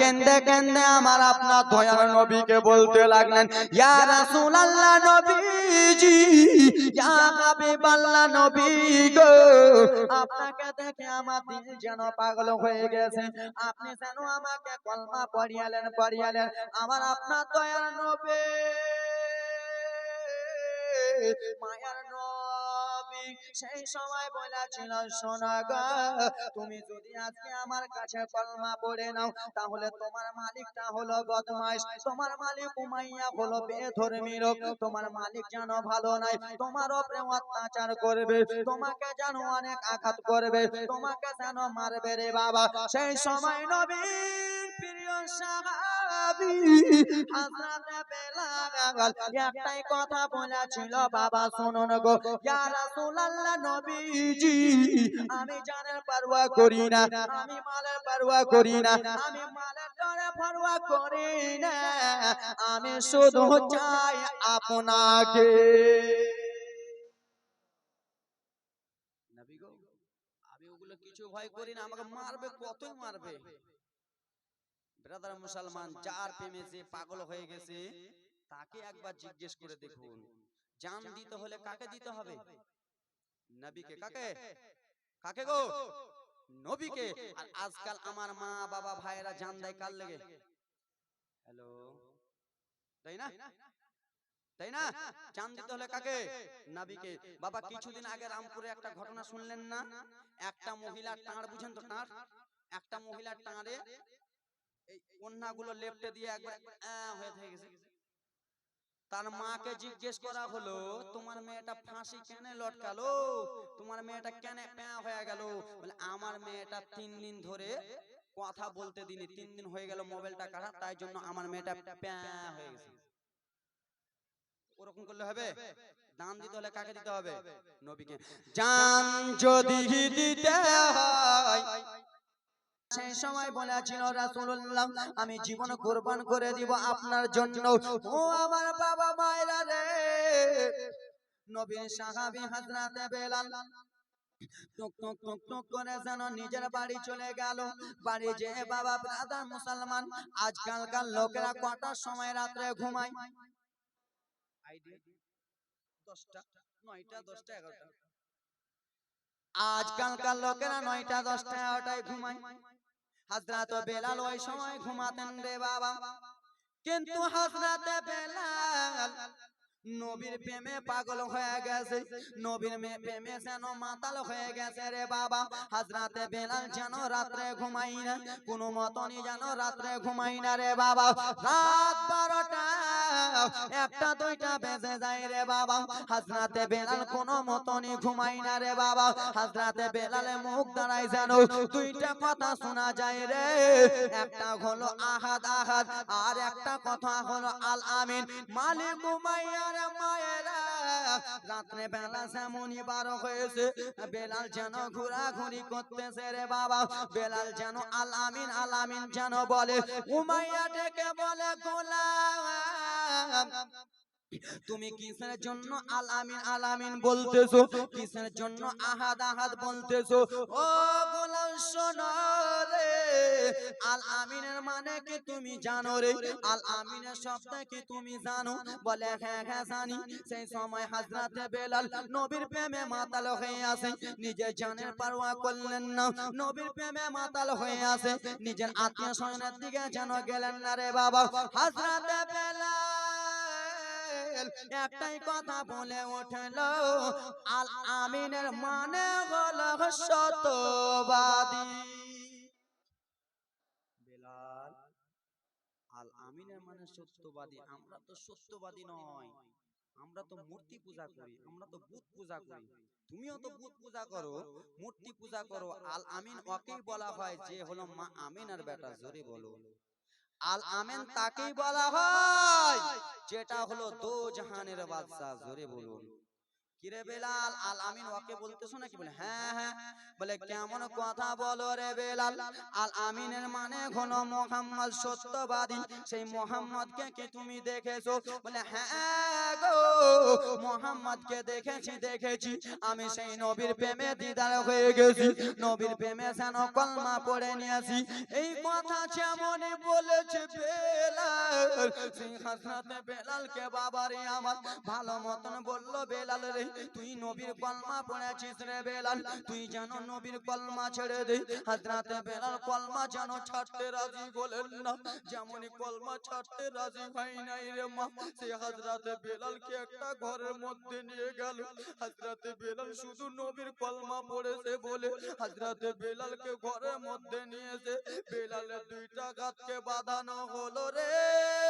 কেন্দে কেন্দে আমার আপনার দয়ার নবীকে বলতে লাগলেন, ইয়া রাসূলুল্লাহ নবীজি, ইয়া নবী গো আপনাকে দেখে আমার দিল যেন পাগল হয়ে গেছে। আপনি যেন আমাকে কলমা পড়িয়ালেন পড়িয়ালেন, আমার আপনার দয়ার নবী, মায়ার নবী সেই সময় বলেছিল, শোনা গো, তুমি যদি আজকে আমার কাছে কলমা পড়ে নাও, তাহলে তোমার মালিকটা হলো বদমাইশ। তোমার মালিক উমাইয়া হলো বেধর্মী লোক। তোমার মালিক যেন ভালো নাই তোমার উপরে অত্যাচার করবে। তোমাকে যেন অনেক আঘাত করবে। তোমাকে যেন মারবে রে বাবা। সেই সময় নবী প্রিয় একটাই কথা বলেছিল, বাবা, শুনুন গো নবীজি, আমি জানের করি না, আমি মালের করি না, আমি মালের ডরে করি না, আমি শুধু চাই আপনাকে। আমি ওগুলো কিছু ভয় করি না, আমাকে মারবে কতই মারবে? ব্রাদার মুসলমান যার প্রেমে যে পাগল হয়ে গেছে তাকে একবার জিজ্ঞেস করে দেখুন। জান দিতে হলে কাকে দিতে হবে? নবীকে কাকে? কাকে? গো? নবীকে। আর আজকাল আমার মা বাবা ভাইয়েরা জান দেয় কার লেগে? হ্যালো? তাই না? তাই না? জান দিতে হলে কাকে? নাবিকে। বাবা কিছুদিন আগে রামপুরে একটা ঘটনা শুনলেন না? একটা মহিলার টাঁড় বুঝেন তো টাঁড় একটা মহিলার টাঁড়ে দিয়ে একবার হয়ে থেকে গেছে। তার মাকে জিজ্ঞেস করা হলো তোমার মেয়েটা ফাঁসি কেন লটকালো? তোমার মেয়েটা কেন প্যাঁ হয়ে গেল? বলে আমার মেয়েটা তিন দিন ধরে কথা বলতে দিনি তিন দিন হয়ে গেল মোবাইলটা কাটা তাই জন্য আমার মেয়েটা প্যাঁ হয়ে গেছে। ওরকম করলে হবে? দান দিতে হলে কাকে দিতে হবে? নবীকে। জান যদি দিতে হয় সেই সময় বলেছিল রাসূলুল্লাহ আমি জীবন কোরবান করে দিব আপনার জন্য। ও আমার বাবা মায়েরা রে নবীর সাহাবী হযরতে বেলাল টুক টুক টুক টুক করে যেন নিজের বাড়ি চলে গেল। বাড়ি যে বাবা ব্রাদার মুসলমান আজকালকার লোকেরা কটার সময় রাত্রে ঘুমায়? দশটা? নয়টা দশটা এগারোটা। আজকালকার লোকেরা নয়টা দশটা এগারোটায় ঘুমায়। হাজরাত বেলাল ওই সময় ঘুমাতেন রে বাবা। কিন্তু হাজরাতে বেলাল নবীর প্রেমে পাগল হয়ে গেছে। নবীর মে প্রেমে যেন মাতাল হয়ে গেছে রে বাবা। হাজরাতে বেলাল যেন রাত্রে ঘুমাই না। কোনো মতনই যেন রাত্রে ঘুমাই না রে বাবা। রাত বারোটা একটা দুইটা বেজে যায় রে বাবা। হাজরাতে বেলাল কোনো মতনই ঘুমাই না রে বাবা। হাজরাতে বেলালে মুখ দাঁড়াই যেন দুইটা কথা শোনা যায় রে। একটা হলো আহাদ আহাদ আর একটা কথা হলো আল আমিন। মালিক উমাইয়ার মায়েরা রাত্রে বেলা যেমনই বারো হয়েছে, বেলাল যেন ঘোরাঘুরি করতেছে রে বাবা। বেলাল যেন আল আমিন আল আমিন যেন বলে, উমাইয়া ডেকে বলে, গোলাম, তুমি কিসের জন্য আল আমিন আল আমিন বলতেছো? কিসের জন্য আহাদ আহাদ বলতেছো? ও গোলাম, শোনো রে আল আমিনের মানে কি তুমি জানো রে? আল আমিনের শব্দ কি তুমি জানো? বলে হ্যাঁ হ্যাঁ জানি। সেই সময় বেলাল নবীর প্রেমে মাতাল হয়ে নিজের জানের পারোয়া করলেন না। নবীর প্রেমে মাতাল হয়ে নিজের আত্মীয় স্বজনের দিকে যেন গেলেন না রে বাবা। বেলাল একটাই কথা বলে উঠল আল আমিনের মানে হলো সত্যবাদী বেলাল আল আমিনের মানে সত্যবাদী। আমরা তো সত্যবাদী নয়। আমরা তো মূর্তি পূজা করি। আমরা তো বুত পূজা করি। তুমিও তো বুত পূজা করো। মূর্তি পূজা করো। আল আমিন ওকেই বলা হয় যে হলো মা আমিনার বেটা জোরে বলো। আল আমিন তাকেই বলা হয় যেটা হলো দো জাহানের বাদশা জোরে বলুন। কিরে বেলাল আল আমিন ওকে বলতেছো নাকি বলে? হ্যাঁ হ্যাঁ বলে কেমন কথা বলো রে বেলাল? আল আমিনের মানে হলো মোহাম্মদ সত্যবাদী। সেই মোহাম্মদকে কি তুমি দেখেছ? বলে হ্যাঁ গো মোহাম্মদকে দেখেছি দেখেছি আমি সেই নবীর প্রেমে দিদার হয়ে গেছি। নবীর প্রেমে যেন কলমা পড়ে নিয়েছি। এই কথা যেমন সেই হাসনাতে বেলালকে বাবারে আমার ভালো মতন বলল, বেলাল রে, তুই নবীর কলমা পড়েছিস রে বেলাল। তুই যেন নবীর কলমা ছেড়ে দে। হাজরাতে বেলাল কলমা যেন ছাড়তে রাজি বলেন না। যেমনই কলমা ছাড়তে রাজি হয় নাই রে মা, সে হাজরাতে বেলালকে একটা ঘরের মধ্যে নিয়ে গেল। হাজরাতে বেলাল শুধু নবীর কলমা পড়েছে বলে হাজরাতে বেলালকে ঘরের মধ্যে নিয়েছে। বেলালের দুইটা গাছকে বাঁধানো হলো রে।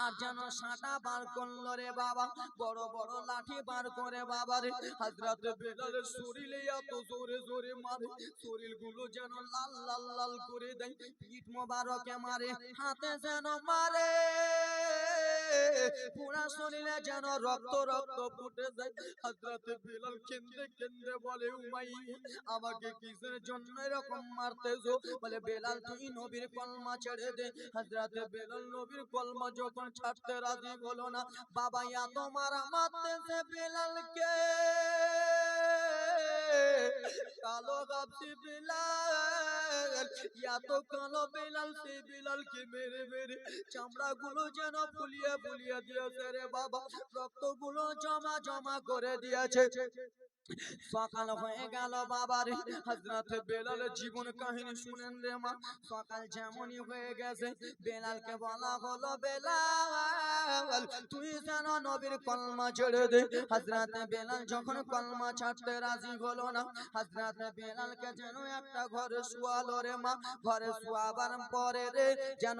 আর যেন সাঁটা বার করল রে বাবা, বড় বড় লাঠি বার করে বাবা রে। হাজরাতে বেলালের শরীরে এত জোরে জোরে মারে শরীরগুলো যেন লাল লাল লাল করে দেয়, পিঠ মোবারকে মারে, হাতে যেন মারে। পুরা শরীরে যেন রক্ত রক্ত ফুটে যায়। হাজরাতে বেলাল কেন্দ্রে কেন্দ্রে বলে, উমাই, আমাকে কিসের জন্য এরকম মারতেছো? বলে, বেলাল, তুই নবীর কলমা ছেড়ে দে। হাজরাতে বেলাল নবীর কলমা যখন ছাড়তে রাজি হলো না বাবা ইয়া তোমার মারতেছে বেলালকে। কালো গাবসি বেলাল ইয়া তো কালো বেলাল মেরে মেরে যেন দিয়েছে রে বাবা। জমা জমা করে দিয়েছে। সকাল হয়ে গেল বাবার। বেলালের জীবন কাহিনী শুনেন রে মা। সকাল যেমনই হয়ে গেছে, বেলালকে বলা হলো, বেলাল, তুই যেন নবীর কলমা ছেড়ে দে। হজরত বেলাল যখন কলমা ছাড়তে রাজি হলো না হজরত বেলালকে যেন একটা ঘরে শুয়ালো মা, ঘরে শুয়াবার পরে রে, যেন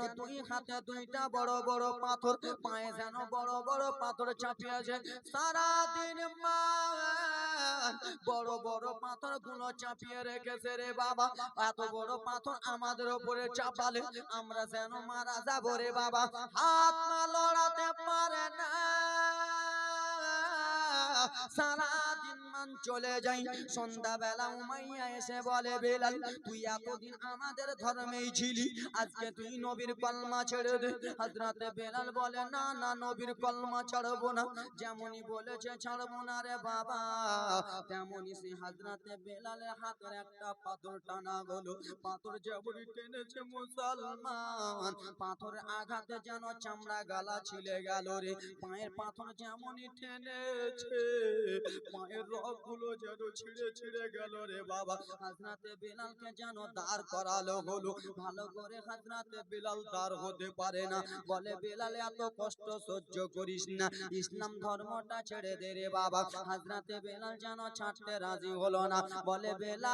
হাতে দুইটা বড় বড় পাথর, পায়ে যেন বড় বড় পাথর চাপিয়েছে। সারাদিন মা, বড় বড় পাথরগুলো চাপিয়ে রেখেছে রে বাবা। এত বড় পাথর আমাদের উপরে চাপালে আমরা যেন মারা যাব রে বাবা। হাত না লড়াতে পারে না। সারা দিন মান চলে যাই। সন্ধ্যাবেলা উমাইয়া এসে বলে, বেলাল, তুই এতদিন আমাদের ধর্মেই ছিলি, আজকে তুই নবীর কলমা ছেড়ে দে। হজরতে বেলাল বলে, না না, নবীর কলমা ছাড়বো না। যেমনই বলেছে, ছাড়বো না রে বাবা। তেমনই সে হজরতে বেলালের হাতের একটা পাথর টানা গেল পাথর যেমনই টেনেছে মুসলমান, পাথরের আঘাতে যেন চামড়া গালা ছিলে গেল রে। পায়ের পাথর যেমনই টেনেছে রক গুলো যেন ছিঁড়ে ছিঁড়ে গেল রে বাবা। হাজরাতে বেলালকে যেন দাঁড় করালো হলো। ভালো করে হাজরাতে বেলাল দাঁড় হতে পারে না। বলে, বেলাল, এত কষ্ট সহ্য করিস না। ইসলাম ধর্মটা ছেড়ে দে রে বাবা। হাজরাতে বেলাল যেন ছাড়তে রাজি হলো না। বলে, বেলাল,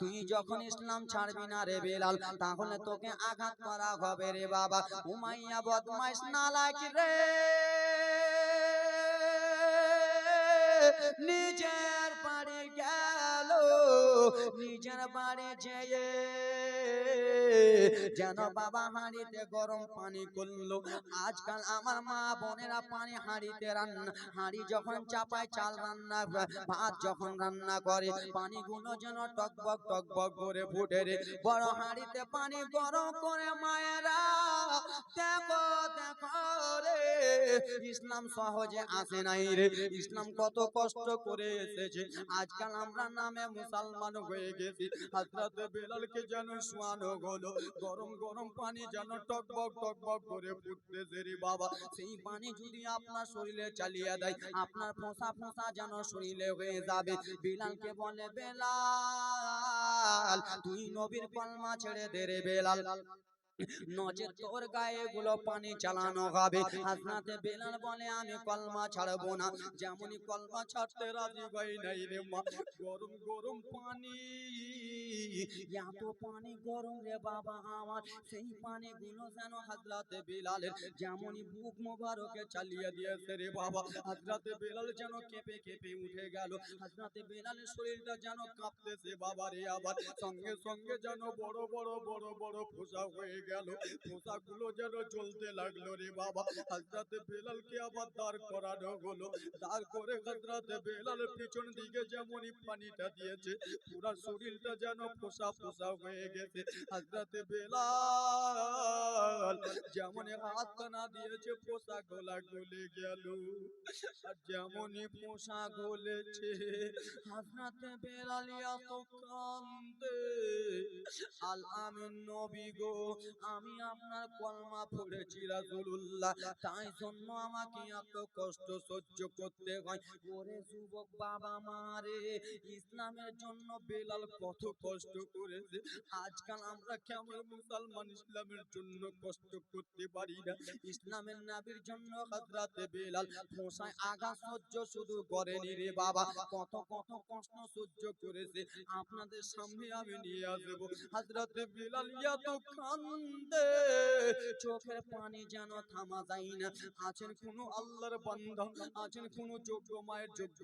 তুই যখন ইসলাম ছাড়বি না রে বেলাল, তাহলে তোকে আঘাত করা হবে রে বাবা। উমাইয়া বদমাইশ না লাগে রে। নিজের বাড়ি গেল নিজের বাড়ি যেয়ে যেন বাবা হাঁড়িতে গরম পানি করল। আজকাল আমার মা বোনেরা পানি হাঁড়িতে রান্না, হাঁড়ি যখন চাপায়, চাল রান্না, ভাত যখন রান্না করে, পানিগুলো যেন টকবক টকবক করে ফুটে রে। বড় হাঁড়িতে পানি গরম করে মায়েরা, দেখো দেখো রে, ইসলাম সহজে আসে নাই রে। ইসলাম কত কষ্ট করে এসেছে। আজকাল আমরা নামে মুসলমান হয়ে গেছি। হযরত বেলালকে যেন শোয়ানো হলো, গরম গরম পানি যেন টকবক টকবক করে ফুটতেছে রে বাবা। সেই পানি যদি আপনার শরীরে চালিয়ে দেয়, আপনার ফোঁসা ফোঁসা যেন শরীরে হয়ে যাবে। বেলালকে বলে, বেলাল, তুই নবীর কলমা ছেড়ে দে রে বেলাল। নচে তোর গায়ে গুলো পানি চালানো হবে। হাসনাতে বেলাল বলে, আমি কলমা ছাড়বো না। যেমনই কলমা ছাড়তে রাজি ভাই নাই রে মা। গরম গরম পানি এত পানি গরম রে বাবা আমার, সেই পানি গুলো যেন হাজরাতে বিলালের যেমনই বুক মোবারকে চালিয়ে দিয়েছে রে বাবা। হাজরাতে বেলাল যেন কেঁপে কেঁপে উঠে গেল, হাজরাতে বেলালের শরীরটা যেন কাঁপতেছে বাবা রে আবার। সঙ্গে সঙ্গে যেন বড় বড় বড় বড় ফোসা হয়ে গেল ফোসাগুলো যেন জ্বলতে লাগল রে বাবা। হাজরাতে বেলালকে আবার দাঁড় করানো হলো, দাঁড় করে হাজরাতে বেলালের পিছন দিকে যেমনই পানিটা দিয়েছে, পুরা শরীরটা যেন ফোসা পোষা হয়ে গেছে। হাজরাতে বেলাল যেমন হাত কানা দিয়েছে পোষা গোলা গলে। গেল আর যেমনই পোশাক গলেছে হাজরাতে বেলালিয়া তো কান্দে। আল আমিন নবী গো, আমি আপনার কলমা পড়েছি রাসূলুল্লাহ। তাই জন্য আমাকে এত কষ্ট সহ্য করতে হয়। ওরে যুবক বাবা মারে ইসলামের জন্য বেলাল কত কষ্ট করেছে। আজকাল আমরা কেমন মুসলমান, ইসলামের জন্য কষ্ট করতে পারি না। ইসলামের নাবির জন্য হযরতে বেলাল পোষায় আগা সহ্য শুধু করেনি রে বাবা। কত কত কষ্ট সহ্য করেছে। আপনাদের সামনে আমি নিয়ে আসব। হযরতে বিলালিয়া তো কান্দে, চোখের পানি যেন থামা যায় না। আছেন কোন আল্লাহর বান্দা আছেন কোন যোগ্য মায়ের যোগ্য